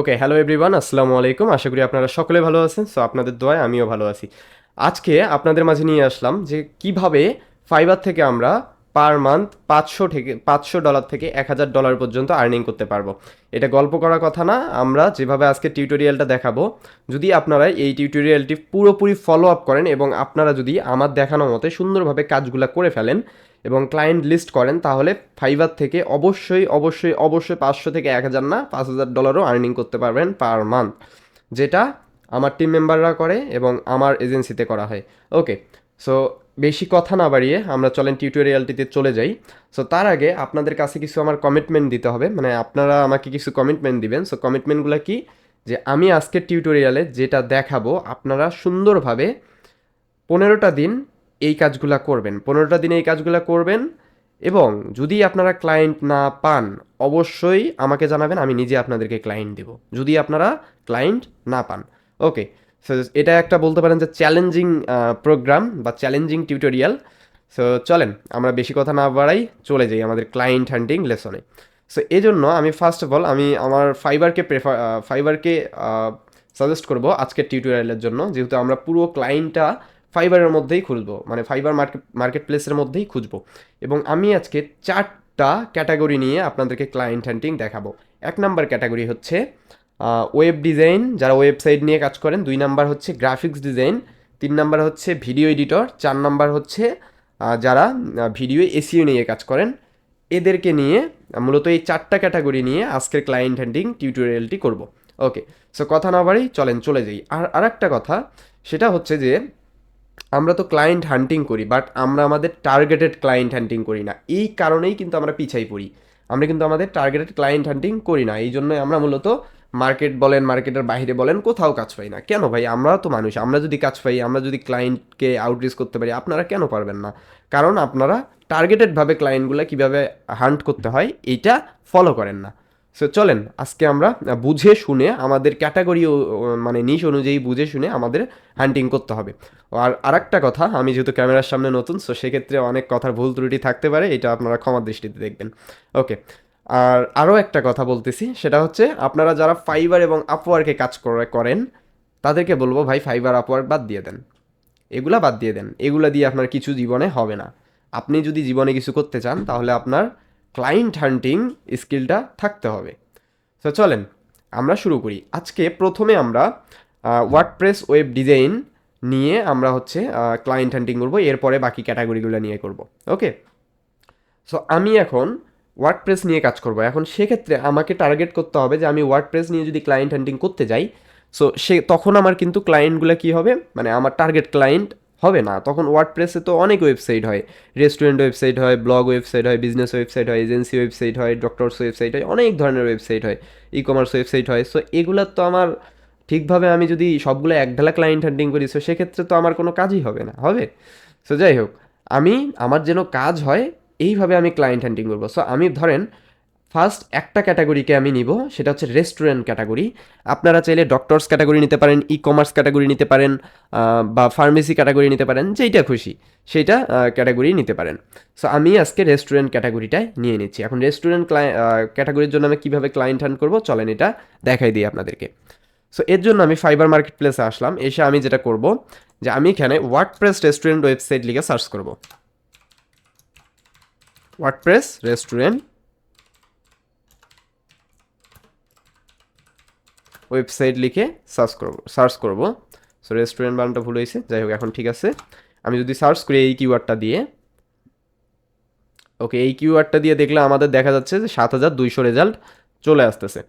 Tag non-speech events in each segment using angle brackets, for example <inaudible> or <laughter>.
Okay hello everyone আসসালামু আলাইকুম। আশা করি আপনারা সকলে ভালো আছেন সো আপনাদের দোয়ায় আমিও ভালো আছি। আজকে আপনাদের মাঝে নিয়ে আসলাম যে কীভাবে ফাইবার থেকে আমরা পার মান্থ পাঁচশো থেকে, পাঁচশো ডলার থেকে এক হাজার ডলার পর্যন্ত আর্নিং করতে পারব। এটা গল্প করার কথা না, আমরা যেভাবে আজকে টিউটোরিয়ালটা দেখাবো, যদি আপনারা এই টিউটোরিয়ালটি পুরোপুরি ফলো আপ করেন এবং আপনারা যদি আমার দেখানো মতে সুন্দরভাবে কাজগুলো করে ফেলেন এবং ক্লায়েন্ট লিস্ট করেন, তাহলে ফাইবার থেকে অবশ্যই অবশ্যই অবশ্যই পাঁচশো থেকে এক হাজার না, পাঁচ হাজার ডলারও আর্নিং করতে পারবেন পার মান্থ যেটা আমার টিম মেম্বাররা করে এবং আমার এজেন্সিতে করা হয়। ওকে সো বেশি কথা না বাড়িয়ে আমরা চলেন টিউটোরিয়ালটিতে চলে যাই। সো তার আগে আপনাদের কাছে কিছু আমার কমিটমেন্ট দিতে হবে মানে আপনারা আমাকে কিছু কমিটমেন্ট দিবেন। সো কমিটমেন্টগুলো কি? যে আমি আজকের টিউটোরিয়ালে যেটা দেখাবো, আপনারা সুন্দরভাবে পনেরোটা দিন এই কাজগুলা করবেন, পনেরোটা দিনে এই কাজগুলা করবেন এবং যদি আপনারা ক্লায়েন্ট না পান, অবশ্যই আমাকে জানাবেন, আমি নিজে আপনাদেরকে ক্লায়েন্ট দেব। যদি আপনারা ক্লায়েন্ট না পান ওকে সো এটা একটা বলতে পারেন যে চ্যালেঞ্জিং প্রোগ্রাম বা চ্যালেঞ্জিং টিউটোরিয়াল সো চলেন, আমরা বেশি কথা না বাড়াই, চলে যাই আমাদের ক্লায়েন্ট হান্টিং লেসনে সো এই জন্য আমি ফার্স্ট অফ অল আমি আমার ফাইবারকে প্রেফার ফাইবারকে সাজেস্ট করব আজকের টিউটোরিয়ালের জন্য, যেহেতু আমরা পুরো ক্লায়েন্টটা ফাইবারের মধ্যেই খুঁজবো মানে ফাইবার মার্কেট মার্কেট প্লেসের মধ্যেই খুঁজবো। এবং আমি আজকে চারটা ক্যাটাগরি নিয়ে আপনাদেরকে ক্লায়েন্ট হান্টিং দেখাবো। এক নাম্বার ক্যাটাগরি হচ্ছে ওয়েব ডিজাইন যারা ওয়েবসাইট নিয়ে কাজ করেন। দুই নাম্বার হচ্ছে গ্রাফিক্স ডিজাইন তিন নাম্বার হচ্ছে ভিডিও এডিটর চার নাম্বার হচ্ছে যারা ভিডিও এসিও নিয়ে কাজ করেন। এদেরকে নিয়ে, মূলত এই চারটা ক্যাটাগরি নিয়ে আজকের ক্লায়েন্ট হ্যান্ডিং টিউটোরিয়ালটি করব। ওকে সো কথা না বাড়ি চলেন, চলে যাই। আর আরেকটা কথা, সেটা হচ্ছে যে আমরা তো ক্লায়েন্ট হান্টিং করি বাট আমরা আমাদের টার্গেটেড ক্লায়েন্ট হান্টিং করি না। এই কারণেই কিন্তু আমরা পিছাই পড়ি। আমরা কিন্তু আমাদের টার্গেটেড ক্লায়েন্ট হান্টিং করি না। এই জন্যই আমরা মূলত মার্কেট বলেন মার্কেটের বাইরে বলেন, কোথাও কাজ পাই না। কেন ভাই? আমরা তো মানুষ। আমরা যদি কাজ পাই, আমরা যদি ক্লায়েন্টকে আউটরিচ করতে পারি, আপনারা কেন পারবেন না? কারণ আপনারা টার্গেটেডভাবে ক্লায়েন্টগুলো কীভাবে হান্ট করতে হয় এইটা ফলো করেন না। সো চলেন, আজকে আমরা বুঝে শুনে আমাদের ক্যাটাগরি মানে নিশ অনুযায়ী বুঝে শুনে আমাদের হান্টিং করতে হবে। আর আরেকটা কথা, আমি যেহেতু ক্যামেরার সামনে নতুন সো সেক্ষেত্রে অনেক কথার ভুল ত্রুটি থাকতে পারে, এটা আপনারা ক্ষমার দৃষ্টিতে দেখবেন। ওকে আর আরও একটা কথা বলতেছি, সেটা হচ্ছে, আপনারা যারা ফাইবার এবং আপওয়ার্কে কাজ করে, করেন, তাদেরকে বলব ভাই ফাইবার আপওয়ার্ক বাদ দিয়ে দেন। এগুলা বাদ দিয়ে দেন। এগুলা দিয়ে আপনার কিছু জীবনে হবে না। আপনি যদি জীবনে কিছু করতে চান, তাহলে আপনার ক্লায়েন্ট হান্টিং স্কিলটা থাকতে হবে। তো চলেন, আমরা শুরু করি। আজকে প্রথমে আমরা ওয়ার্ডপ্রেস ওয়েব ডিজাইন নিয়ে আমরা হচ্ছে ক্লায়েন্ট হান্টিং করব, এরপরে বাকি ক্যাটাগরিগুলো নিয়ে করব। ওকে সো আমি এখন ওয়ার্ডপ্রেস নিয়ে কাজ করব। এখন সেক্ষেত্রে আমাকে টার্গেট করতে হবে যে আমি ওয়ার্ডপ্রেস নিয়ে যদি ক্লায়েন্ট হান্টিং করতে যাই সো সে, তখন আমার কিন্তু ক্লায়েন্টগুলো কী হবে? মানে আমার টার্গেট ক্লায়েন্ট হবে না। তখন ওয়ার্ড প্রেসে তো অনেক ওয়েবসাইট হয়। রেস্টুরেন্ট ওয়েবসাইট হয় ব্লগ ওয়েবসাইট হয় বিজনেস ওয়েবসাইট হয় এজেন্সি ওয়েবসাইট হয় ডক্টরস ওয়েবসাইট হয়, অনেক ধরনের ওয়েবসাইট হয় ই কমার্স ওয়েবসাইট হয়। সো এগুলোর তো আমার ঠিকভাবে আমি যদি সবগুলো একঢালা ক্লায়েন্ট হ্যান্ডিং করি সো সেক্ষেত্রে তো আমার কোনো কাজই হবে না, হবে? সো যাই হোক, আমি, আমার যেন কাজ হয়, এইভাবে আমি ক্লায়েন্ট হ্যান্ডিং করব। সো আমি ধরেন ফার্স্ট একটা ক্যাটাগরিকে আমি নিব, সেটা হচ্ছে রেস্টুরেন্ট ক্যাটাগরি। আপনারা চাইলে ডক্টরস ক্যাটাগরি নিতে পারেন ই কমার্স ক্যাটাগরি নিতে পারেন বা ফার্মেসি ক্যাটাগরি নিতে পারেন, যেইটা খুশি, সেইটা ক্যাটাগরি নিতে পারেন। সো আমি আজকে রেস্টুরেন্ট ক্যাটাগরিটায় নিয়ে নিচ্ছি। এখন রেস্টুরেন্ট ক্যাটাগরির জন্য আমি কীভাবে ক্লায়েন্ট হ্যান্ড করব, চলেন এটা দেখাই দিই আপনাদেরকে। সো এর জন্য আমি ফাইবার মার্কেট প্লেসে আসলাম, এসে আমি যেটা করব, যে আমি এখানে ওয়ার্ডপ্রেস রেস্টুরেন্ট ওয়েবসাইট লিখে সার্চ করব। ওয়ার্ডপ্রেস রেস্টুরেন্ট ওয়েবসাইট লিখে সার্চ করব সার্চ করব। সো রেস্টুরেন্ট বানানটা ভুল হয়েছে, যাই হোক, এখন ঠিক আছে। আমি যদি সার্চ করি এই কিউআরটা দিয়ে ওকে এই কিউআরটা দিয়ে দেখলে আমাদের দেখা যাচ্ছে যে সাত হাজার দুইশো রেজাল্ট চলে আসতেছে।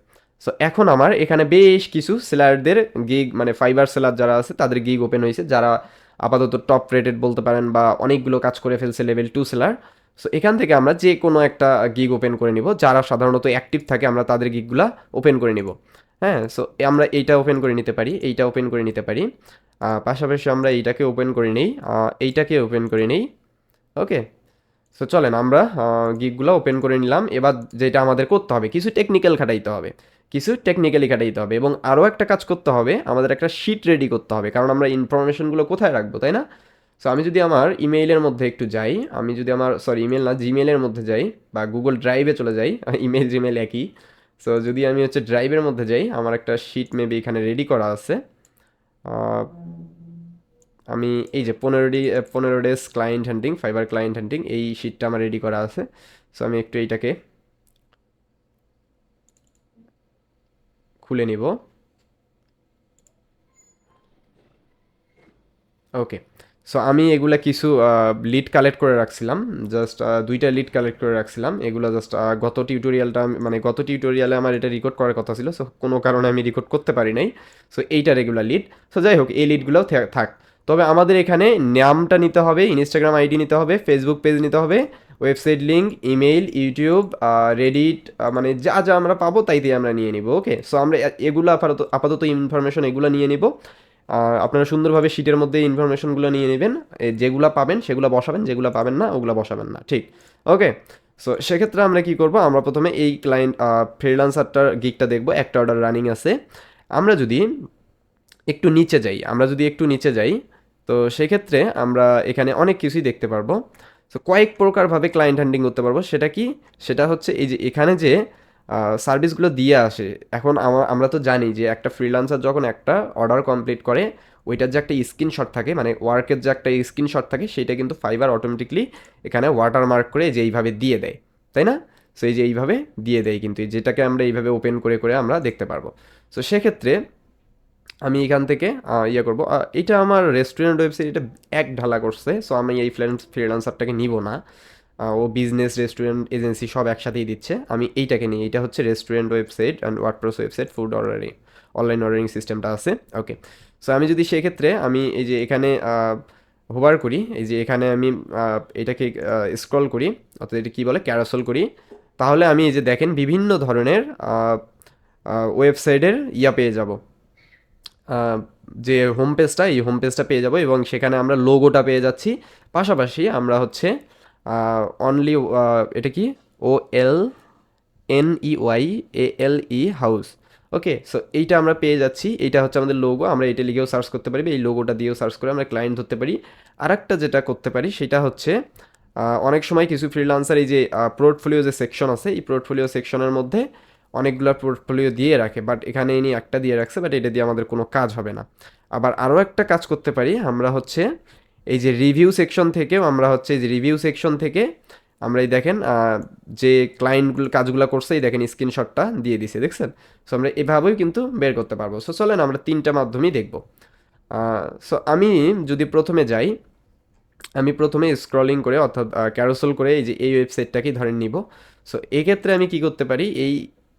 সো এখন আমার এখানে বেশ কিছু সেলারদের গিগ মানে ফাইবার সেলার যারা আছে, তাদের গিগ ওপেন হয়েছে, যারা আপাতত টপ রেটেড বলতে পারেন বা অনেকগুলো কাজ করে ফেলছে লেভেল টু সেলার সো এখান থেকে আমরা যে কোনো একটা গিগ ওপেন করে নিব, যারা সাধারণত অ্যাক্টিভ থাকে, আমরা তাদের গিগগুলা ওপেন করে নিব। হ্যাঁ সো আমরা এইটা ওপেন করে নিতে পারি, এইটা ওপেন করে নিতে পারি। পাশাপাশি আমরা এইটাকে ওপেন করে নিই এইটাকে ওপেন করে নিই। ওকে সো চলেন আমরা গিগগুলো ওপেন করে নিলাম। এবার যেটা আমাদের করতে হবে, কিছু টেকনিক্যাল খাটাইতে হবে, কিছু টেকনিক্যালি খাটাইতে হবে এবং আরও একটা কাজ করতে হবে, আমাদের একটা শিট রেডি করতে হবে, কারণ আমরা ইনফরমেশনগুলো কোথায় রাখব, তাই না? সো আমি যদি আমার ইমেইলের মধ্যে একটু যাই, আমি যদি আমার সরি ইমেল না জিমেলের মধ্যে যাই বা গুগল ড্রাইভে চলে যাই <laughs> ইমেল জিমেল একই সো যদি আমি হচ্ছে ড্রাইভের মধ্যে যাই, আমার একটা শিট মেবি এখানে রেডি করা আছে। আমি এই যে পনেরো ডি পনেরো days client hunting Fiverr client hunting এই শিটটা আমার রেডি করা আছে। সো আমি একটু এইটাকে খুলে নিব। ওকে সো আমি এগুলা কিছু লিড কালেক্ট করে রাখছিলাম। জাস্ট দুইটা লিড কালেক্ট করে রাখছিলাম। এগুলো জাস্ট গত টিউটোরিয়ালটা মানে গত টিউটোরিয়ালে আমার এটা রেকর্ড করার কথা ছিল। সো কোনো কারণে আমি রেকর্ড করতে পারি নাই। সো এইটা রেগুলার লিড সো যাই হোক, এই লিডগুলোও থাক। তবে আমাদের এখানে নামটা নিতে হবে ইনস্টাগ্রাম আইডি নিতে হবে ফেসবুক পেজ নিতে হবে website link email YouTube Reddit মানে যা যা আমরা পাবো তাই দিয়ে আমরা নিয়ে নিব ওকে সো আমরা এগুলো আপাতত আপাতত ইনফরমেশন এগুলো নিয়ে নিব। আপনারা সুন্দরভাবে শিটের মধ্যে ইনফরমেশনগুলো নিয়ে নেবেন। যেগুলো পাবেন, সেগুলো বসাবেন, যেগুলো পাবেন না, ওগুলো বসাবেন না, ঠিক? ওকে সো সেক্ষেত্রে আমরা কি করব? আমরা প্রথমে এই ক্লায়েন্ট ফ্রিলান্সারটার গিকটা দেখব, একটা অর্ডার রানিং আছে। আমরা যদি একটু নিচে যাই, আমরা যদি একটু নিচে যাই, তো সেক্ষেত্রে আমরা এখানে অনেক কিছুই দেখতে পারব। সো কয়েক প্রকারভাবে ক্লায়েন্ট হ্যান্ডিং করতে পারব। সেটা কি? সেটা হচ্ছে এই যে এখানে যে সার্ভিসগুলো দিয়ে আসে। এখন আমরা তো জানি যে একটা ফ্রিল্যান্সার যখন একটা অর্ডার কমপ্লিট করে, ওইটার যে একটা স্ক্রিনশট থাকে মানে ওয়ার্কের যে একটা স্ক্রিনশট থাকে সেটা কিন্তু ফাইবার অটোমেটিকলি এখানে ওয়াটারমার্ক করে যে এইভাবে দিয়ে দেয়। তাই না? সো এই যে এইভাবে দিয়ে দেয় কিন্তু যেটাকে আমরা এইভাবে ওপেন করে করে আমরা দেখতে পারব। সো সেক্ষেত্রে আমি এখান থেকে ইয়ে করব। এটা আমার রেস্টুরেন্ট ওয়েবসাইট এটা এক ঢালা করছে সো আমি এই ফ্রিল্যান্স ফ্রিল্যান্সারটাকে নিব না। ও বিজনেস রেস্টুরেন্ট এজেন্সি সব একসাথেই দিচ্ছে। আমি এইটাকে নিই এটা হচ্ছে restaurant website and WordPress website food ordering online ordering সিস্টেমটা আছে। ওকে সো আমি যদি সেক্ষেত্রে আমি এই যে এখানে হোভার করি, এই যে এখানে আমি এটাকে স্ক্রল করি, অর্থাৎ এটা কী বলে ক্যারাসল করি, তাহলে আমি এই যে দেখেন বিভিন্ন ধরনের ওয়েবসাইটের ইয়া পেয়ে যাব। যে হোম পেজটা এই হোম পেজটা পেয়ে যাব এবং সেখানে আমরা লোগোটা পেয়ে যাচ্ছি। পাশাপাশি আমরা হচ্ছে অনলি এটা কি? O L N E Y A L E house okay so এইটা আমরা পেয়ে যাচ্ছি। এইটা হচ্ছে আমাদের লোগো আমরা এটা লিখেও সার্চ করতে পারি এই লোগোটা দিয়েও সার্চ করে আমরা ক্লায়েন্ট ধরতে পারি। আর একটা যেটা করতে পারি, সেটা হচ্ছে অনেক সময় কিছু ফ্রিলান্সার এই যে পোর্টফোলিও যে সেকশন আছে, এই পোর্টফোলিও সেকশনের মধ্যে অনেকগুলো পোর্টফোলিও দিয়ে রাখে। বাট এখানে ইনি একটা দিয়ে রাখছে বাট এটা দিয়ে আমাদের কোনো কাজ হবে না। আবার আরও একটা কাজ করতে পারি, আমরা হচ্ছে এই যে রিভিউ সেকশন থেকেও আমরা হচ্ছে এই যে রিভিউ সেকশন থেকে আমরা এই দেখেন যে ক্লায়েন্টগুলো কাজগুলো করছে, এই দেখেন স্ক্রিনশটটা দিয়ে দিছে, দেখছেন? সো আমরা এভাবেও কিন্তু বের করতে পারব। সো চলেন আমরা তিনটা মাধ্যমেই দেখব। সো আমি যদি প্রথমে যাই, আমি প্রথমে স্ক্রলিং করে, অর্থাৎ ক্যারোসেল করে এই যে এই ওয়েবসাইটটাকেই ধরেন নিব। সো এক্ষেত্রে আমি কি করতে পারি? এই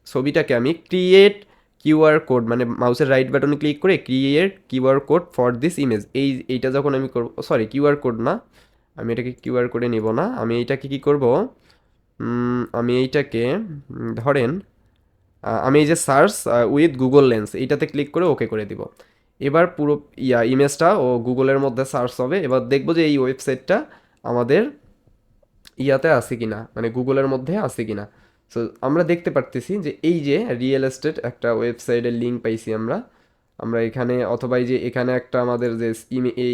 ছবিটাকে আমি ক্রিয়েট কিউআর কোড মানে মাউসের রাইট বাটনে ক্লিক করে create QR code for this image এই, এইটা যখন আমি করব সরি কিউআর কোড না, আমি এটাকে কিউআর কোডে নেব না। আমি এইটাকে কি করব? আমি এইটাকে ধরেন আমি এই যে সার্চ উইথ গুগল লেন্স এইটাতে ক্লিক করে ওকে করে দিব। এবার পুরো, ইয়া ইমেজটা ও গুগলের মধ্যে সার্চ হবে। এবার দেখব যে এই ওয়েবসাইটটা আমাদের ইয়াতে আছে কি না মানে গুগলের মধ্যে আছে কিনা। সো আমরা দেখতে পারতেছি যে এই যে রিয়েল এস্টেট একটা ওয়েবসাইটের লিঙ্ক পাইছি আমরা। আমরা এখানে অথবা এই যে এখানে একটা আমাদের যে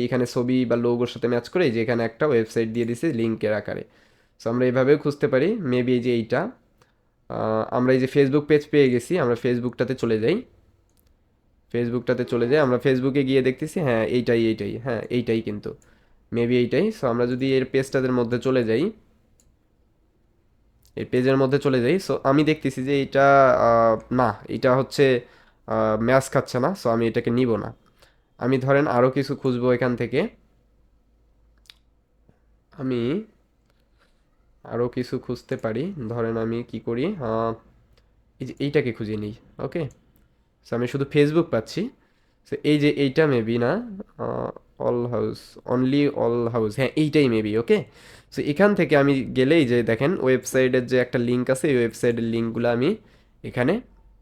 এখানে ছবি বা লোগোর সাথে ম্যাচ করে যে এখানে একটা ওয়েবসাইট দিয়ে দিছে লিঙ্কের আকারে। সো আমরা এইভাবেও খুঁজতে পারি মেবি এই যে এইটা। আমরা এই যে ফেসবুক পেজ পেয়ে গেছি, আমরা ফেসবুকটাতে চলে যাই। ফেসবুকটাতে চলে যাই, আমরা ফেসবুকে গিয়ে দেখতেছি হ্যাঁ এইটাই এইটাই হ্যাঁ এইটাই কিন্তু। মেবি এইটাই। সো আমরা যদি এর পেজটাদের মধ্যে চলে যাই এই পেজের মধ্যে চলে যাই। সো আমি দেখতেছি যে এটা না, এটা হচ্ছে ম্যাচ খাচ্ছে না সো আমি এটাকে নিব না। আমি ধরেন আরও কিছু খুঁজবো এখান থেকে। আমি আরও কিছু খুঁজতে পারি। ধরেন আমি কি করি এই যে এইটাকে খুঁজে নিই ওকে সো আমি শুধু ফেসবুক পাচ্ছি। সো এই যে এইটা মেবি না all house only all house হ্যাঁ এইটাই মেবি ওকে সো এখান থেকে আমি গেলেই যে দেখেন ওয়েবসাইটের যে একটা লিঙ্ক আছে, এই ওয়েবসাইটের লিঙ্কগুলো আমি এখানে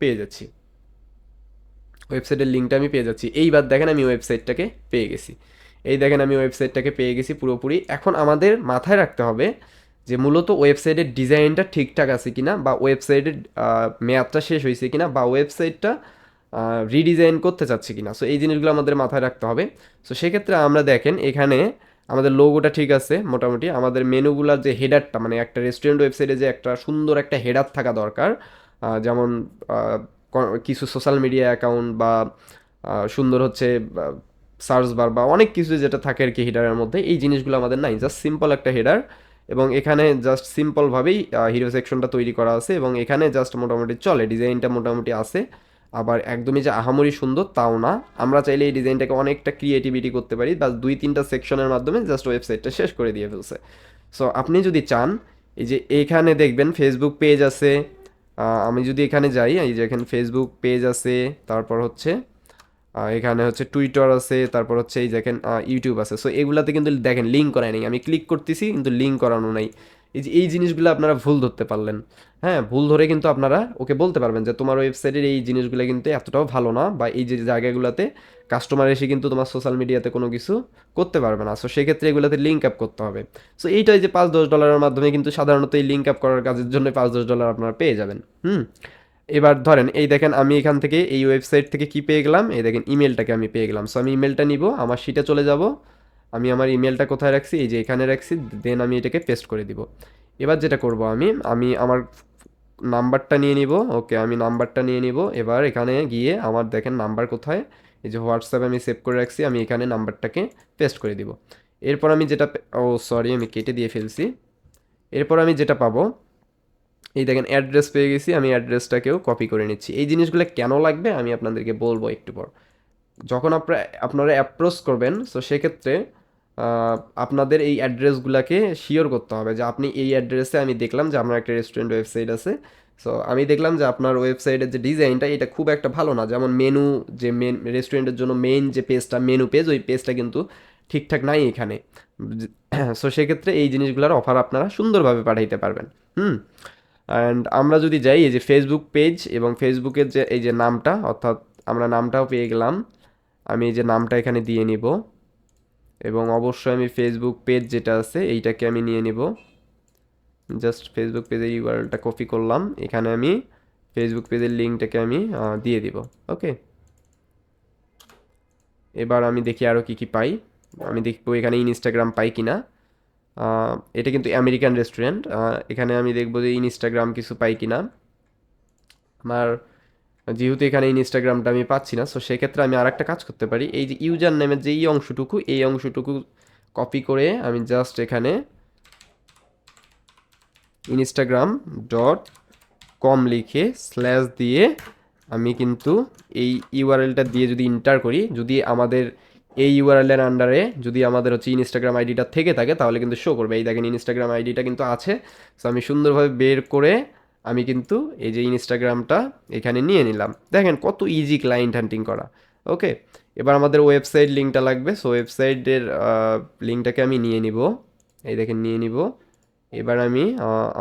পেয়ে যাচ্ছি। ওয়েবসাইটের লিঙ্কটা আমি পেয়ে যাচ্ছি। এইবার দেখেন আমি ওয়েবসাইটটাকে পেয়ে গেছি। এই দেখেন আমি ওয়েবসাইটটাকে পেয়ে গেছি পুরোপুরি। এখন আমাদের মাথায় রাখতে হবে যে মূলত ওয়েবসাইটের ডিজাইনটা ঠিকঠাক আছে কিনা বা ওয়েবসাইটের মেয়াদটা শেষ হয়েছে কিনা বা ওয়েবসাইটটা রিডিজাইন করতে চাচ্ছি কিনা। সো এই জিনিসগুলো আমাদের মাথায় রাখতে হবে। সো সেক্ষেত্রে আমরা দেখেন, এখানে আমাদের লোগোটা ঠিক আছে, মোটামুটি। আমাদের মেনুগুলার যে হেডারটা মানে একটা রেস্টুরেন্ট ওয়েবসাইটে যে একটা সুন্দর একটা হেডার থাকা দরকার যেমন কিছু সোশ্যাল মিডিয়া অ্যাকাউন্ট বা সুন্দর হচ্ছে সার্চ বার বা অনেক কিছু যেটা থাকে আর কি হেডারের মধ্যে, এই জিনিসগুলো আমাদের নাই। জাস্ট সিম্পল একটা হেডার এবং এখানে জাস্ট সিম্পলভাবেই হিরো সেকশনটা তৈরি করা আছে এবং এখানে জাস্ট মোটামুটি চলে ডিজাইনটা মোটামুটি আছে। আবার একদমই যে আহামরি সুন্দর, তাও না। আমরা চাইলে এই ডিজাইনটাকে অনেকটা ক্রিয়েটিভিটি করতে পারি। বা দুই তিনটা সেকশনের মাধ্যমে জাস্ট ওয়েবসাইটটা শেষ করে দিয়ে ফেলছে। সো আপনি যদি চান, এই যে এখানে দেখবেন ফেসবুক পেজ আছে। আমি যদি এখানে যাই, এই যে এখানে ফেসবুক পেজ আছে, তারপর হচ্ছে এখানে হচ্ছে টুইটার আছে, তারপর হচ্ছে এই দেখেন ইউটিউব আছে। সো এগুলাতে কিন্তু দেখেন লিঙ্ক করা নেই। আমি ক্লিক করতেছি, কিন্তু লিঙ্ক করানো নাই। এই যে এই জিনিসগুলো আপনারা ভুল ধরতে পারলেন। হ্যাঁ ভুল ধরে কিন্তু আপনারা ওকে বলতে পারবেন যে তোমার ওয়েবসাইটের এই জিনিসগুলো কিন্তু এতটাও ভালো না বা এই যে জায়গাগুলোতে কাস্টমার এসে কিন্তু তোমার সোশ্যাল মিডিয়াতে কোনো কিছু করতে পারবে না। সো সেক্ষেত্রে এগুলোতে লিঙ্ক আপ করতে হবে। সো এইটাই যে পাঁচ দশ ডলারের মাধ্যমে কিন্তু সাধারণত এই লিঙ্ক আপ করার কাজের জন্য পাঁচ দশ ডলার আপনারা পেয়ে যাবেন। হুম? এবার ধরেন, এই দেখেন আমি এখান থেকে এই ওয়েবসাইট থেকে কি পেয়ে গেলাম? এই দেখেন ইমেলটাকে আমি পেয়ে গেলাম। সো আমি ইমেলটা নিব, আমার সিটে চলে যাব। আমি আমার ইমেলটা কোথায় রাখছি? এই যে এখানে রাখছি দেন আমি এটাকে পেস্ট করে দিব। এবার যেটা করব আমি আমি আমার নাম্বারটা নিয়ে নিব। ওকে, আমি নাম্বারটা নিয়ে নিব। এবার এখানে গিয়ে আমার দেখেন নাম্বার কোথায়? এই যে হোয়াটসঅ্যাপে আমি সেভ করে রাখছি, আমি এখানে নাম্বারটাকে পেস্ট করে দিব। এরপর আমি যেটা ও, সরি, আমি কেটে দিয়ে ফেলছি। এরপর আমি যেটা পাবো, এই দেখেন অ্যাড্রেস পেয়ে গেছি, আমি অ্যাড্রেসটাকেও কপি করে নিচ্ছি। এই জিনিসগুলো কেন লাগবে আমি আপনাদেরকে বলব একটু পর। যখন আপনারা আপনারা অ্যাপ্রোচ করবেন সো সেক্ষেত্রে আপনাদের এই অ্যাড্রেসগুলোকে শিওর করতে হবে যে আপনি এই অ্যাড্রেসে আমি দেখলাম যে আপনার একটা রেস্টুরেন্ট ওয়েবসাইট আছে। সো আমি দেখলাম যে আপনার ওয়েবসাইটের যে ডিজাইনটা, এটা খুব একটা ভালো না। যেমন মেনু যে মেন রেস্টুরেন্টের জন্য মেন যে পেজটা মেনু পেজ ওই পেজটা কিন্তু ঠিকঠাক নাই এখানে। <clears throat> সো সেক্ষেত্রে এই জিনিসগুলোর অফার আপনারা সুন্দরভাবে পাঠাইতে পারবেন। হুম? অ্যান্ড আমরা যদি যাই, এই যে ফেসবুক পেজ এবং ফেসবুকের যে, এই যে নামটা, অর্থাৎ আমরা নামটাও পেয়ে গেলাম। আমি এই যে নামটা এখানে দিয়ে নিব। এবং অবশ্যই আমি ফেসবুক পেজ যেটা আছে এইটাকে আমি নিয়ে নিব। জাস্ট ফেসবুক পেজের ইউআরএলটা কপি করলাম। এখানে আমি ফেসবুক পেজের লিঙ্কটাকে আমি দিয়ে দিব। ওকে এবার আমি দেখি আরও কি কি পাই। আমি দেখব এখানে ইনস্টাগ্রাম পাই কিনা। আহ, এটা কিন্তু আমেরিকান রেস্টুরেন্ট এখানে আমি দেখব যে ইনস্টাগ্রাম কিছু পাই কিনা। আমার যেহেতু এখানে ইনস্টাগ্রামটা আমি পাচ্ছি না সো সেক্ষেত্রে আমি আর একটা কাজ করতে পারি। এই যে ইউজার নেমের যে এই অংশটুকু এই অংশটুকু কপি করে আমি জাস্ট এখানে ইনস্টাগ্রাম ডট কম লিখে স্ল্যাশ দিয়ে আমি কিন্তু এই ইউআরএলটা দিয়ে যদি ইন্টার করি, যদি আমাদের এই ইউআরএলের আন্ডারে যদি আমাদের হচ্ছে ইনস্টাগ্রাম আইডিটা থেকে থাকে, তাহলে কিন্তু শো করবে। এই দেখেন ইনস্টাগ্রাম আইডিটা কিন্তু আছে। সো আমি সুন্দরভাবে বের করে আমি কিন্তু এই যে ইনস্টাগ্রামটা এখানে নিয়ে নিলাম। দেখেন কত ইজি ক্লায়েন্ট হান্টিং করা। ওকে এবার আমাদের ওয়েবসাইট লিঙ্কটা লাগবে। সো ওয়েবসাইটের লিঙ্কটাকে আমি নিয়ে নিব। এই দেখেন নিয়ে নিব। এবার আমি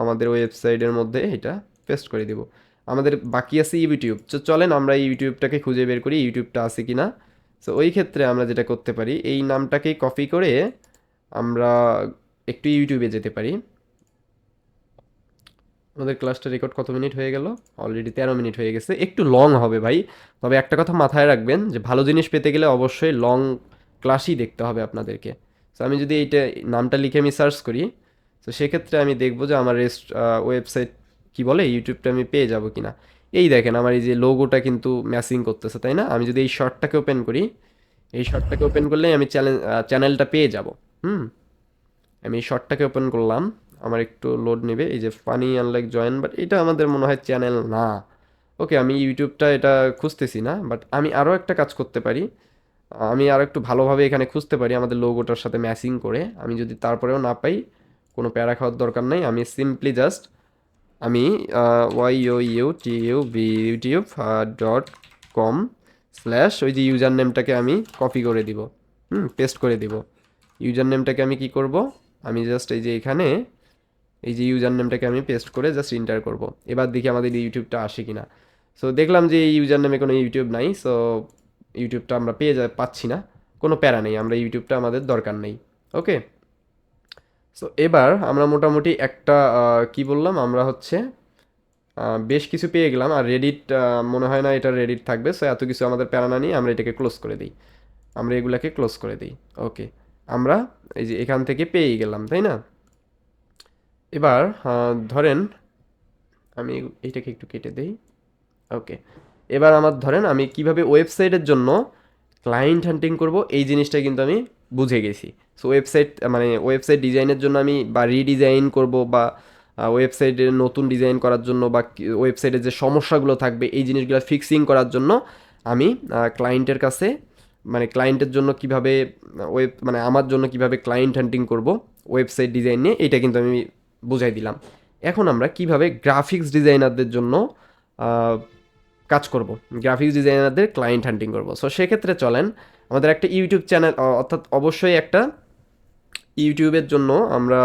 আমাদের ওয়েবসাইটের মধ্যে এটা পেস্ট করে দিব। আমাদের বাকি আছে ইউটিউব তো চলেন আমরা এই ইউটিউবটাকে খুঁজে বের করি ইউটিউবটা আছে কি না সো ওই ক্ষেত্রে আমরা যেটা করতে পারি, এই নামটাকেই কপি করে আমরা একটু ইউটিউবে যেতে পারি। আমাদের ক্লাসটা রেকর্ড কত মিনিট হয়ে গেল? অলরেডি তেরো মিনিট হয়ে গেছে। একটু লং হবে ভাই। তবে একটা কথা মাথায় রাখবেন যে, ভালো জিনিস পেতে গেলে অবশ্যই লং ক্লাসই দেখতে হবে আপনাদেরকে। তো আমি যদি এইটা, নামটা লিখে আমি সার্চ করি, তো সেক্ষেত্রে আমি দেখব যে আমার রেস্ট ওয়েবসাইট কি বলে ইউটিউবটা আমি পেয়ে যাব কিনা। এই দেখেন আমার এই যে লোগোটা কিন্তু ম্যাচিং করতেছে, তাই না? আমি যদি এই শর্টটাকে ওপেন করি, এই শর্টটাকে ওপেন করলেই আমি চ্যানেল চ্যানেলটা পেয়ে যাব। হুম? আমি এই শর্টটাকে ওপেন করলাম। আমার একটু লোড নেবে। এই যে ফানি আনলাইক জয়েন বাট এটা আমাদের মনে হয় চ্যানেল না। ওকে আমি ইউটিউবটা এটা খুঁজতেছি না বাট আমি আরও একটা কাজ করতে পারি। আমি আরও একটু ভালোভাবে এখানে খুঁজতে পারি আমাদের লোগোটার সাথে ম্যাচিং করে। আমি যদি তারপরেও না পাই, কোনো প্যারা খাওয়ার দরকার নেই। আমি সিম্পলি জাস্ট আমি Y U U T U B YouTube dot com slash ওই যে ইউজার নেমটাকে আমি কপি করে দিব। হুম পেস্ট করে দিব। ইউজার নেমটাকে আমি কি করব? আমি জাস্ট এই যে এখানে এই যে ইউজার নেমটাকে আমি পেস্ট করে জাস্ট ইন্টার করব। এবার দেখি আমাদের ইউটিউবটা আসে কিনা। সো দেখলাম যে এই ইউজার নেমে কোনো ইউটিউব নাই সো ইউটিউবটা আমরা পেয়ে যা, পাচ্ছি না। কোনো প্যারা নেই, আমরা ইউটিউবটা আমাদের দরকার নেই। ওকে সো এবার আমরা মোটামুটি একটা কি বললাম? আমরা হচ্ছে বেশ কিছু পেয়ে গেলাম। আর রেডিট মনে হয় না এটা রেডিট থাকবে সো এত কিছু আমাদের প্যারা না নিয়ে আমরা এটাকে ক্লোজ করে দিই। আমরা এগুলাকে ক্লোজ করে দিই। ওকে আমরা এই যে এখান থেকে পেয়ে গেলাম, তাই না? এবার ধরেন, আমি এইটাকে একটু কেটে দেই। ওকে, এবার আমার ধরেন আমি কীভাবে ওয়েবসাইটের জন্য ক্লায়েন্ট হান্টিং করব, এই জিনিসটা কিন্তু আমি বুঝে গেছি। সো ওয়েবসাইট মানে ওয়েবসাইট ডিজাইনের জন্য আমি বা রিডিজাইন করব বা ওয়েবসাইটের নতুন ডিজাইন করার জন্য বা ওয়েবসাইটের যে সমস্যাগুলো থাকবে, এই জিনিসগুলো ফিক্সিং করার জন্য আমি ক্লায়েন্টের কাছে মানে ক্লায়েন্টের জন্য কীভাবে ওয়েব মানে আমার জন্য কীভাবে ক্লায়েন্ট হান্টিং করব ওয়েবসাইট ডিজাইন নিয়ে, এটা কিন্তু আমি বুঝাই দিলাম। এখন আমরা কীভাবে গ্রাফিক্স ডিজাইনারদের জন্য কাজ করব? গ্রাফিক্স ডিজাইনারদের ক্লায়েন্ট হান্টিং করব। সো সেক্ষেত্রে চলেন, আমাদের একটা ইউটিউব চ্যানেল অর্থাৎ অবশ্যই একটা ইউটিউবের জন্য আমরা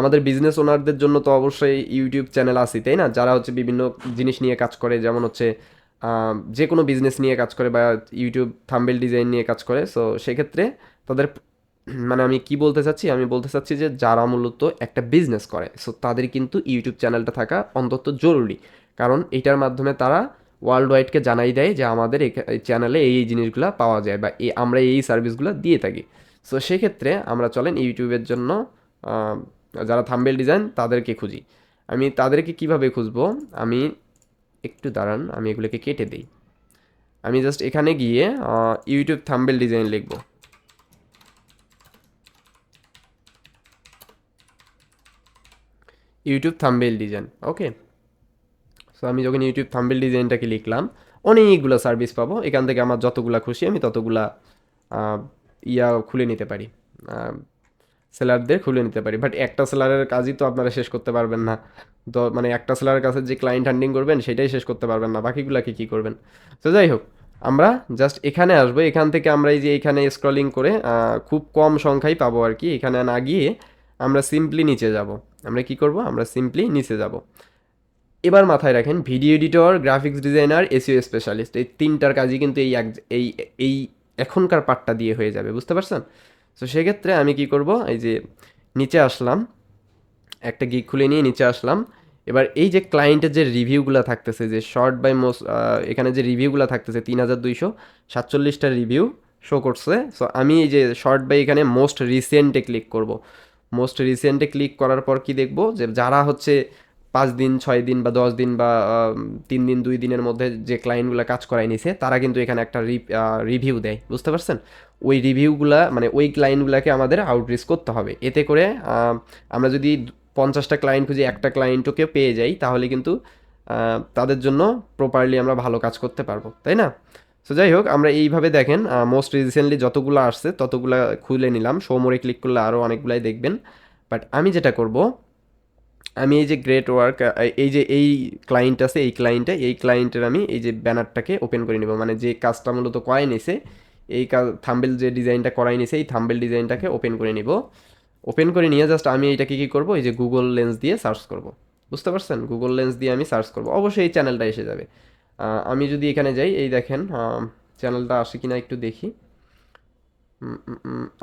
আমাদের বিজনেস ওনারদের জন্য তো অবশ্যই ইউটিউব চ্যানেল আছে তাই না? যারা হচ্ছে বিভিন্ন জিনিস নিয়ে কাজ করে, যেমন হচ্ছে যে কোনো বিজনেস নিয়ে কাজ করে বা ইউটিউব থাম্বেল ডিজাইন নিয়ে কাজ করে। সো সেক্ষেত্রে তাদের <clears throat> মানে আমি কি বলতে চাচ্ছি? আমি বলতে চাচ্ছি যে যারা মূলত একটা বিজনেস করে সো তাদের কিন্তু ইউটিউব চ্যানেলটা থাকা অন্তত জরুরি। কারণ এটার মাধ্যমে তারা ওয়ার্ল্ড ওয়াইডকে জানাই দেয় যে আমাদের এই চ্যানেলে এই জিনিসগুলো পাওয়া যায় বা এই আমরা এই সার্ভিসগুলো দিয়ে থাকি। সো সেক্ষেত্রে আমরা চলেন ইউটিউবের জন্য যারা থাম্বেল ডিজাইন তাদেরকে খুঁজি। আমি তাদেরকে কীভাবে খুঁজবো? আমি একটু দাঁড়ান, আমি এগুলোকে কেটে দিই। আমি জাস্ট এখানে গিয়ে ইউটিউব থাম্বেল ডিজাইন লিখব। YouTube thumbnail design okay so আমি যখন ইউটিউব থাম্বেল ডিজাইনটাকে লিখলাম, অনেকগুলো সার্ভিস পাবো। এখান থেকে আমার যতগুলা খুশি, আমি ততগুলা ইয়া খুলে নিতে পারি। সেলারদের খুলে নিতে পারি। বাট একটা সেলারের কাজই তো আপনারা শেষ করতে পারবেন না। তো মানে একটা সেলারের কাছে যে ক্লায়েন্ট হ্যান্ডিং করবেন, সেটাই শেষ করতে পারবেন না। বাকিগুলাকে কী করবেন? তো যাই হোক, আমরা জাস্ট এখানে আসব। এখান থেকে আমরা এই যে এখানে স্ক্রলিং করে খুব কম সংখ্যাই পাবো আর কি। এখানে না গিয়ে আমরা সিম্পলি নিচে যাব। আমরা কি করব? আমরা সিম্পলি নিচে যাব। এবার মাথায় রাখেন video editor graphics designer SEO specialist এই তিনটার কাজই কিন্তু এই এক এই এই এখনকার পার্টটা দিয়ে হয়ে যাবে, বুঝতে পারছেন? তো সেক্ষেত্রে আমি কি করব? এই যে নিচে আসলাম, একটা গিগ খুলে নিয়ে নিচে আসলাম। এবার এই যে ক্লায়েন্টের যে রিভিউগুলো থাকতেছে, যে শর্ট বাই মোস্ট এখানে যে রিভিউগুলো থাকতেছে, তিন হাজার দুইশো, সাতচল্লিশটা রিভিউ শো করছে। সো আমি এই যে শর্ট বাই এখানে মোস্ট রিসেন্টে ক্লিক করব। মোস্ট রিসেন্টে ক্লিক করার পর কি দেখব? যে যারা হচ্ছে পাঁচ দিন, ছয় দিন বা দশ দিন বা তিন দিন, দুই দিনের মধ্যে যে ক্লায়েন্টগুলো কাজ করায় নিছে, তারা কিন্তু এখানে একটা রিভিউ দেয়। বুঝতে পারছেন? ওই রিভিউগুলা মানে ওই ক্লায়েন্টগুলোকে আমাদের আউটরিচ করতে হবে। এতে করে আমরা যদি পঞ্চাশটা ক্লায়েন্ট খুঁজে, একটা ক্লায়েন্টকে পেয়ে যাই, তাহলে কিন্তু তাদের জন্য প্রপারলি আমরা ভালো কাজ করতে পারব। তাই না? সো যাই হোক আমরা এইভাবে দেখেন মোস্ট রিসেন্টলি যতগুলো আসছে, ততগুলা খুলে নিলাম। শোমোরে ক্লিক করলে আরও অনেকগুলাই দেখবেন। বাট আমি যেটা করব, আমি এই যে গ্রেট ওয়ার্ক এই যে এই ক্লায়েন্ট আছে, এই ক্লায়েন্টে এই ক্লায়েন্টের আমি এই যে ব্যানারটাকে ওপেন করে নিব। মানে যে কাজটা মূলত করাই নিছে, এই কাজ থাম্বেল যে ডিজাইনটা করাই নিছে, এই থাম্বেল ডিজাইনটাকে ওপেন করে নিব। ওপেন করে নিয়ে জাস্ট আমি এটাকে কী করব, এই যে গুগল লেন্স দিয়ে সার্চ করব। বুঝতে পারছেন? গুগল লেন্স দিয়ে আমি সার্চ করব। অবশ্যই এই চ্যানেলটা এসে যাবে। আমি যদি এখানে যাই, এই দেখেন চ্যানেলটা আসে কিনা একটু দেখি।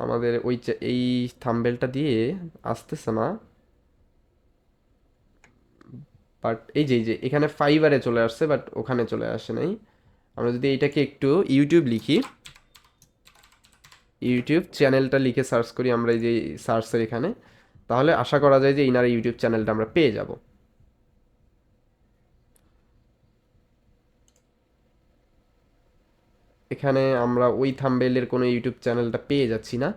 আমাদের ওই এই থাম্বেলটা দিয়ে আসতেছে না। বাট এই যে যে, এখানে ফাইবারে চলে আসছে বাট ওখানে চলে আসে নাই। আমরা যদি এইটাকে একটু ইউটিউব লিখি ইউটিউব চ্যানেলটা লিখে সার্চ করি আমরা এই যে সার্চের এখানে, তাহলে আশা করা যায় যে ইনার ইউটিউব চ্যানেলটা আমরা পেয়ে যাব। এখানে আমরা ওই থাম্বেলের কোনো ইউটিউব চ্যানেলটা পেয়ে যাচ্ছি না।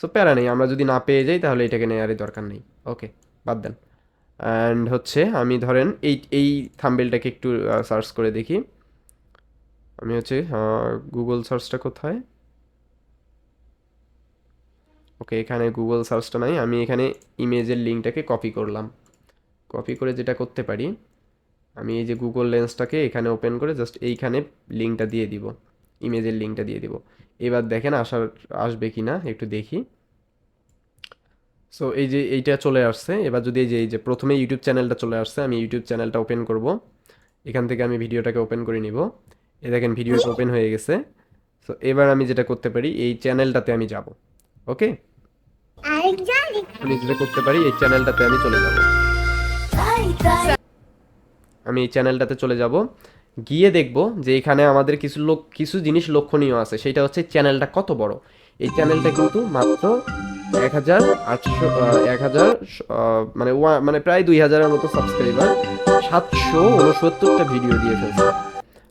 সো প্যারা নেই, আমরা যদি না পেয়ে যাই তাহলে এটাকে নেওয়ারই দরকার নেই। ওকে বাদ দেন। অ্যান্ড হচ্ছে, আমি ধরেন এই এই থাম্বেলটাকে একটু সার্চ করে দেখি। আমি হচ্ছে গুগল সার্চটা কোথায়? ওকে এখানে গুগল সার্চটা নাই। আমি এখানে ইমেজের লিঙ্কটাকে কপি করলাম। কপি করে যেটা করতে পারি, আমি এই যে গুগল লেন্সটাকে এখানে ওপেন করে জাস্ট এইখানে লিঙ্কটা দিয়ে দিব। ইমেজের লিঙ্কটা দিয়ে দিব। এবার দেখেন আসার আসবে কি না একটু দেখি। সো এই যে এইটা চলে আসছে। এবার যদি এই যে এই যে প্রথমে ইউটিউব চ্যানেলটা চলে আসছে আমি ইউটিউব চ্যানেলটা ওপেন করব। এখান থেকে আমি ভিডিওটাকে ওপেন করে নিব। এই দেখেন ভিডিওটা ওপেন হয়ে গেছে। সো এবার আমি যেটা করতে পারি এই চ্যানেলটাতে আমি যাব। ওকে আমি যেটা করতে পারি এই চ্যানেলটাতে আমি চলে যাব। আমি এই চ্যানেলটাতে চলে যাব। গিয়ে দেখব যে এখানে আমাদের কিছু লোক, কিছু জিনিস লক্ষণীয় আছে। সেটা হচ্ছে চ্যানেলটা কত বড়? এই চ্যানেলটা কিন্তু মাত্র এক হাজার আটশো এক হাজার মানে মানে প্রায় দুই হাজারের মতো সাবস্ক্রাইবার সাতশো উনসত্তরটা ভিডিও দিয়ে ফেলছে।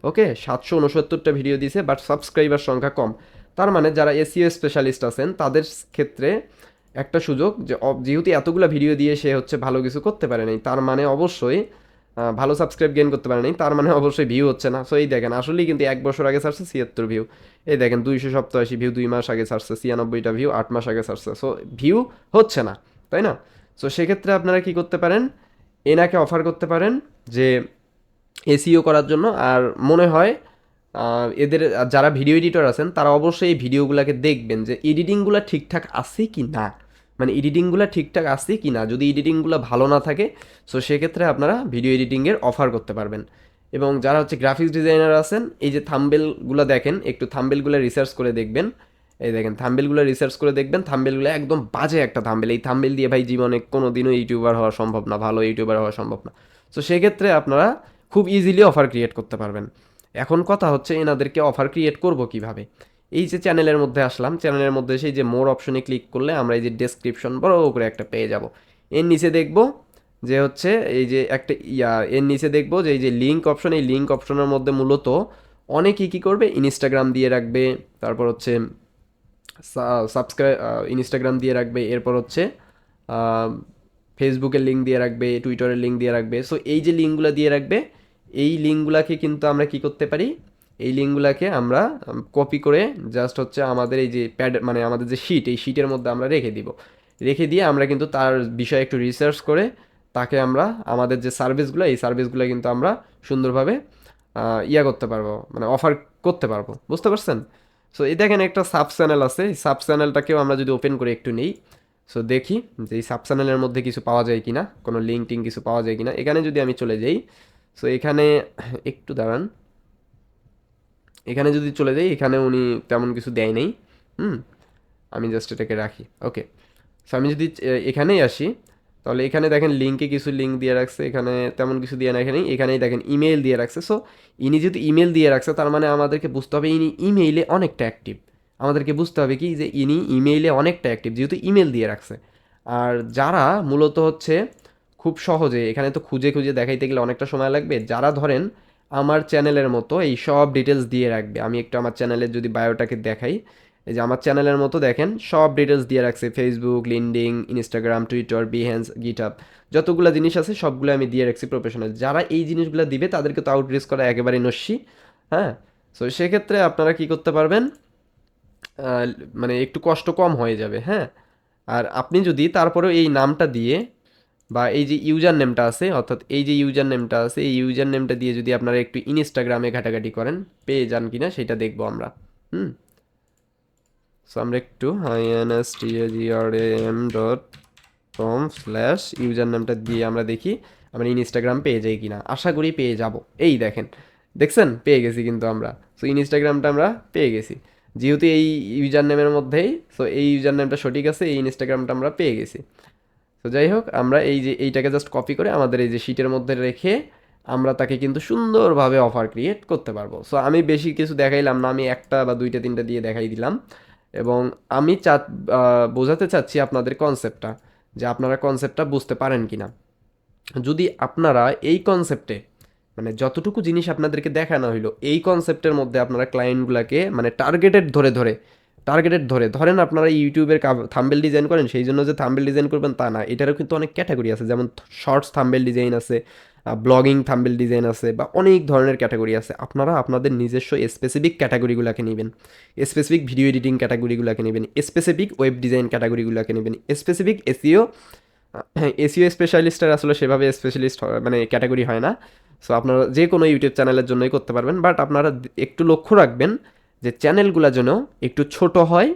ওকে সাতশো উনসত্তরটা ভিডিও দিয়েছে বাট সাবস্ক্রাইবার সংখ্যা কম। তার মানে যারা এসিও স্পেশালিস্ট আছেন, তাদের ক্ষেত্রে একটা সুযোগ যে যেহেতু এতগুলো ভিডিও দিয়ে সে হচ্ছে ভালো কিছু করতে পারে নাই, তার মানে অবশ্যই ভালো সাবস্ক্রাইব গেইন করতে পারেনি, তার মানে অবশ্যই ভিউ হচ্ছে না। সো এই দেখেন, আসলেই কিন্তু এক বছর আগে ছাড়ছে ছিয়াত্তর ভিউ এই দেখেন, দুইশো সপ্তাশি ভিউ দুই মাস আগে ছাড়ছে, ছিয়ানব্বইটা ভিউ আট মাস আগে ছাড়ছে। সো ভিউ হচ্ছে না, তাই না? সো সেক্ষেত্রে আপনারা কি করতে পারেন? এনাকে অফার করতে পারেন যে এসিও করার জন্য। আর মনে হয় এদের যারা ভিডিও এডিটর আছেন, তারা অবশ্যই এই ভিডিওগুলোকে দেখবেন যে এডিটিংগুলো ঠিকঠাক আছে কি না। মানে এডিটিংগুলো ঠিকঠাক আছে কি না? যদি এডিটিংগুলো ভালো না থাকে সো সেক্ষেত্রে আপনারা ভিডিও এডিটিংয়ের অফার করতে পারবেন। এবং যারা হচ্ছে গ্রাফিক্স ডিজাইনার আছেন, এই যে থাম্বেলগুলো দেখেন, একটু থাম্বেলগুলো রিসার্চ করে দেখবেন। এই দেখেন থাম্বেলগুলো রিসার্চ করে দেখবেন থাম্বেলগুলো একদম বাজে একটা থাম্বেল এই থাম্বেল দিয়ে ভাই জীবনে কোনো দিনও ইউটিউবার হওয়া সম্ভব না, ভালো ইউটিউবার হওয়া সম্ভব না। সো সেক্ষেত্রে আপনারা খুব ইজিলি অফার ক্রিয়েট করতে পারবেন। এখন কথা হচ্ছে, এনাদেরকে অফার ক্রিয়েট করব কীভাবে? এই যে চ্যানেলের মধ্যে আসলাম চ্যানেলের মধ্যে সেই যে মোর অপশনে ক্লিক করলে আমরা এই যে ডেসক্রিপশন বড় করে একটা পেয়ে যাব। এর নিচে দেখব যে হচ্ছে এই যে একটা ইয়া, এর নিচে দেখব যে এই যে লিঙ্ক অপশন এই লিঙ্ক অপশনের মধ্যে মূলত অনেকেই কী করবে? ইনস্টাগ্রাম দিয়ে রাখবে, তারপর হচ্ছে সাবস্ক্রাইব ইনস্টাগ্রাম দিয়ে রাখবে, এরপর হচ্ছে ফেসবুকের লিঙ্ক দিয়ে রাখবে টুইটারের লিঙ্ক দিয়ে রাখবে। সো এই যে লিঙ্কগুলো দিয়ে রাখবে, এই লিঙ্কগুলোকে কিন্তু আমরা কি করতে পারি? এই লিঙ্কগুলোকে আমরা কপি করে জাস্ট হচ্ছে আমাদের এই যে প্যাড মানে আমাদের যে শিট এই শিটের মধ্যে আমরা রেখে দিব। রেখে দিয়ে আমরা কিন্তু তার বিষয়ে একটু রিসার্চ করে তাকে আমরা, আমাদের যে সার্ভিসগুলো এই সার্ভিসগুলো কিন্তু আমরা সুন্দরভাবে ইয়া করতে পারব মানে অফার করতে পারব। বুঝতে পারছেন? সো এই দেখেন একটা সাব চ্যানেল আছে। এই সাব চ্যানেলটাকেও আমরা যদি ওপেন করে একটু নেই সো দেখি যে এই সাব চ্যানেলের মধ্যে কিছু পাওয়া যায় কিনা, কোনো লিঙ্ক টিঙ্ক কিছু পাওয়া যায় কিনা। এখানে যদি আমি চলে যাই সো এখানে, একটু দাঁড়ান। এখানে যদি চলে যাই, এখানে উনি তেমন কিছু দেয় নেই। হুম? আমি জাস্ট এটাকে রাখি। ওকে সো আমি যদি এখানেই আসি, তাহলে এখানে দেখেন লিঙ্কে কিছু লিঙ্ক দিয়ে রাখছে, এখানে তেমন কিছু দিয়ে রাখে নেই, এখানেই দেখেন ইমেল দিয়ে রাখছে। সো ইনি যদি ইমেল দিয়ে রাখছে, তার মানে আমাদেরকে বুঝতে হবে ইনি ইমেইলে অনেকটা অ্যাক্টিভ আমাদেরকে বুঝতে হবে কি যে ইনি ইমেইলে অনেকটা অ্যাক্টিভ যেহেতু ইমেল দিয়ে রাখছে। আর যারা মূলত হচ্ছে খুব সহজে, এখানে তো খুঁজে খুঁজে দেখাইতে গেলে অনেকটা সময় লাগবে, যারা ধরেন আমার চ্যানেলের মতো এই সব ডিটেলস দিয়ে রাখবে। আমি একটু আমার চ্যানেলের যদি বায়োটাকে দেখাই, এই যে আমার চ্যানেলের মতো দেখেন, সব ডিটেলস দিয়ে রাখছে। Facebook LinkedIn Instagram Twitter Behance GitHub যতগুলো জিনিস আছে সবগুলো আমি দিয়ে রাখছি প্রফেশনাল যারা এই জিনিসগুলো দিবে, তাদেরকে তো আউটরিচ করা একেবারে নস্যি হ্যাঁ? সো সেক্ষেত্রে আপনারা কি করতে পারবেন? মানে একটু কষ্ট কম হয়ে যাবে হ্যাঁ? আর আপনি যদি তারপরেও এই নামটা দিয়ে বা এই যে ইউজার নেমটা আছে, অর্থাৎ এই যে ইউজার নেমটা আছে, এই ইউজার নেমটা দিয়ে যদি আপনারা একটু ইনস্টাগ্রামে ঘাটাঘাটি করেন, পেয়ে যান কিনা সেটা দেখব আমরা। হুম? সো আমরা একটু INSTAGRM dot com slash user নামটা দিয়ে আমরা দেখি আমরা ইনস্টাগ্রাম পেয়ে যাই কিনা। আশা করি পেয়ে যাব। এই দেখেন, দেখছেন? পেয়ে গেছি কিন্তু আমরা। সো ইনস্টাগ্রামটা আমরা পেয়ে গেছি। যেহেতু এই ইউজার নেমের মধ্যেই সো এই ইউজার নেমটা সঠিক আছে, এই ইনস্টাগ্রামটা আমরা পেয়ে গেছি। তো যাই হোক, আমরা এই যে, এইটাকে জাস্ট কপি করে আমাদের এই যে শিটের মধ্যে রেখে আমরা তাকে কিন্তু সুন্দরভাবে অফার ক্রিয়েট করতে পারব। সো আমি বেশি কিছু দেখাইলাম না, আমি একটা বা দুইটা, তিনটা দিয়ে দেখাই দিলাম। এবং আমি চা বোঝাতে চাচ্ছি আপনাদের কনসেপ্টটা যে আপনারা কনসেপ্টটা বুঝতে পারেন কি না যদি আপনারা এই কনসেপ্টে মানে যতটুকু জিনিস আপনাদেরকে দেখানো হইল, এই কনসেপ্টের মধ্যে আপনারা ক্লায়েন্টগুলোকে মানে টার্গেটেড ধরে ধরে টার্গেটেড ধরে। ধরেন আপনারা ইউটিউবের থাম্বেল ডিজাইন করেন, সেই জন্য যে থাম্বেল ডিজাইন করবেন তা না। এটারও কিন্তু অনেক ক্যাটাগরি আছে, যেমন শর্টস থাম্বেল ডিজাইন আছে ব্লগিং থাম্বেল ডিজাইন আছে, বা অনেক ধরনের ক্যাটাগরি আছে। আপনারা আপনাদের নিজস্ব স্পেসিফিক ক্যাটাগরিগুলোকে নেবেন। স্পেসিফিক ভিডিও এডিটিং ক্যাটাগরিগুলোকে নেবেন স্পেসিফিক ওয়েব ডিজাইন ক্যাটাগরিগুলোকে নেবেন স্পেসিফিক এসিও এসিও স্পেশালিস্টের আসলে সেভাবে স্পেশালিস্ট মানে ক্যাটাগরি হয় না। সো আপনারা যে কোনো ইউটিউব চ্যানেলের জন্যই করতে পারবেন বাট আপনারা একটু লক্ষ্য রাখবেন যে চ্যানেলগুলো যেন একটু ছোট হয়,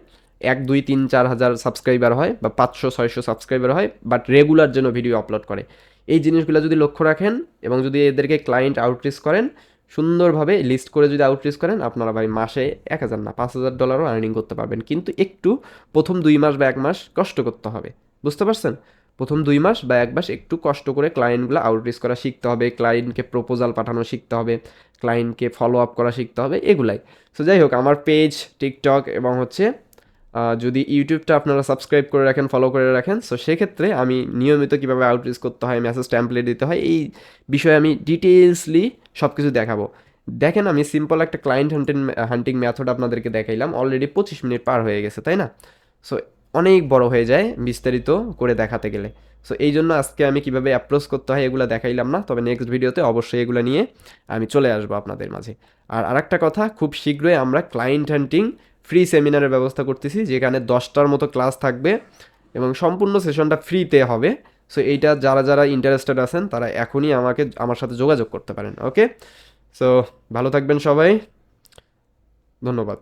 এক, দুই, তিন, চার হাজার সাবস্ক্রাইবার হয় বা পাঁচশো, ছয়শো সাবস্ক্রাইবার হয় বাট রেগুলার যেন ভিডিও আপলোড করে। এই জিনিসগুলো যদি লক্ষ্য রাখেন এবং যদি এদেরকে ক্লায়েন্ট আউটরিচ করেন, সুন্দরভাবে লিস্ট করে যদি আউটরিচ করেন, আপনারা ভাই মাসে এক হাজার না, পাঁচ হাজার ডলারও আর্নিং করতে পারবেন। কিন্তু একটু প্রথম দুই মাস বা এক মাস কষ্ট করতে হবে। বুঝতে পারছেন? প্রথম দুই মাস বা এক মাস একটু কষ্ট করে ক্লায়েন্টগুলো আউটরিচ করা শিখতে হবে ক্লায়েন্টকে প্রপোজাল পাঠানো শিখতে হবে ক্লায়েন্টকে ফলো আপ করা শিখতে হবে, এগুলাই। সো যাই হোক, আমার পেজ টিকটক এবং হচ্ছে যদি ইউটিউবটা আপনারা সাবস্ক্রাইব করে রাখেন ফলো করে রাখেন সো সেক্ষেত্রে আমি নিয়মিত কীভাবে আউটরিচ করতে হয় মেসেজ ট্যাম্পলেট দিতে হয়, এই বিষয়ে আমি ডিটেলসলি সব কিছু দেখাবো। দেখেন, আমি সিম্পল একটা ক্লায়েন্ট হান্টিং হান্টিং মেথড আপনাদেরকে দেখাইলাম অলরেডি পঁচিশ মিনিট পার হয়ে গেছে, তাই না? সো অনেক বড় হয়ে যায় বিস্তারিত করে দেখাতে গেলে। সো এই জন্য আজকে আমি কীভাবে অ্যাপ্রোচ করতে হয় এগুলো দেখাইলাম না। তবে নেক্সট ভিডিওতে অবশ্যই এগুলো নিয়ে আমি চলে আসব আপনাদের মাঝে। আর আরেকটা কথা, খুব শীঘ্রই আমরা ক্লায়েন্ট হান্টিং ফ্রি সেমিনারের ব্যবস্থা করতেছি, যেখানে দশটার মতো ক্লাস থাকবে এবং সম্পূর্ণ সেশনটা ফ্রিতে হবে। সো এইটা যারা যারা ইন্টারেস্টেড আছেন, তারা এখনই আমাকে, আমার সাথে যোগাযোগ করতে পারেন ওকে সো ভালো থাকবেন সবাই। ধন্যবাদ।